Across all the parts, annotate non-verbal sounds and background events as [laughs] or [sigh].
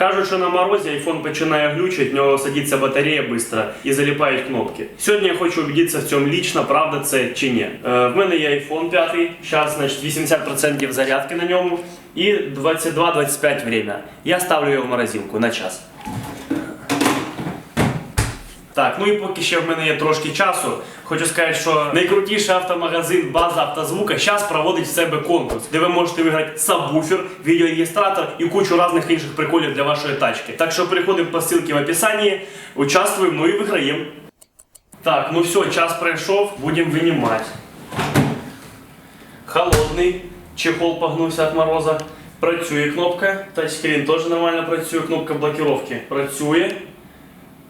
Кажуть, що на морозі iPhone починає глючити, в нього садиться батарея швидко і заліпають кнопки. Сьогодні я хочу убедитися в цьому лічно, правда це чи ні. Е, в мене є iPhone 5, зараз значить 80% зарядки на ньому і 22-25 время. Я ставлю його в морозилку на час. Так, ну і поки ще в мене є трошки часу, хочу сказати, що найкрутіший автомагазин база автозвука зараз проводить в себе конкурс, де ви можете виграти сабвуфер, відеореєстратор і кучу різних інших приколів для вашої тачки. Так що переходимо по ссылці в описанні, участвуємо, ну і виграємо. Так, ну все, час пройшов, будемо винімати. Холодний, чехол погнувся від мороза. Працює кнопка, тачскрін теж нормально працює, кнопка блокировки працює.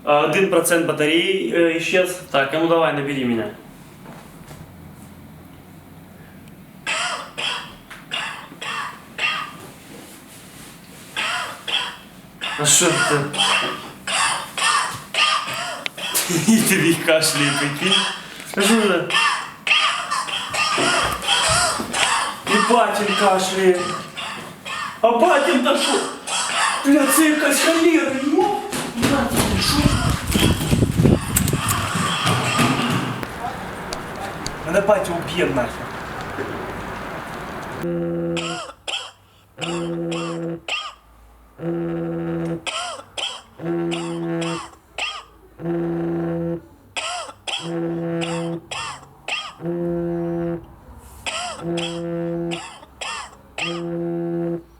А, 1% батареи э, исчез. Так, а ну давай, набери меня. А что это? [laughs] И ты кашляй, прикинь. А что это? И батин кашляет. А батин-то что? Бля, це якась холера, ёп! Мене батько уб'є нахер.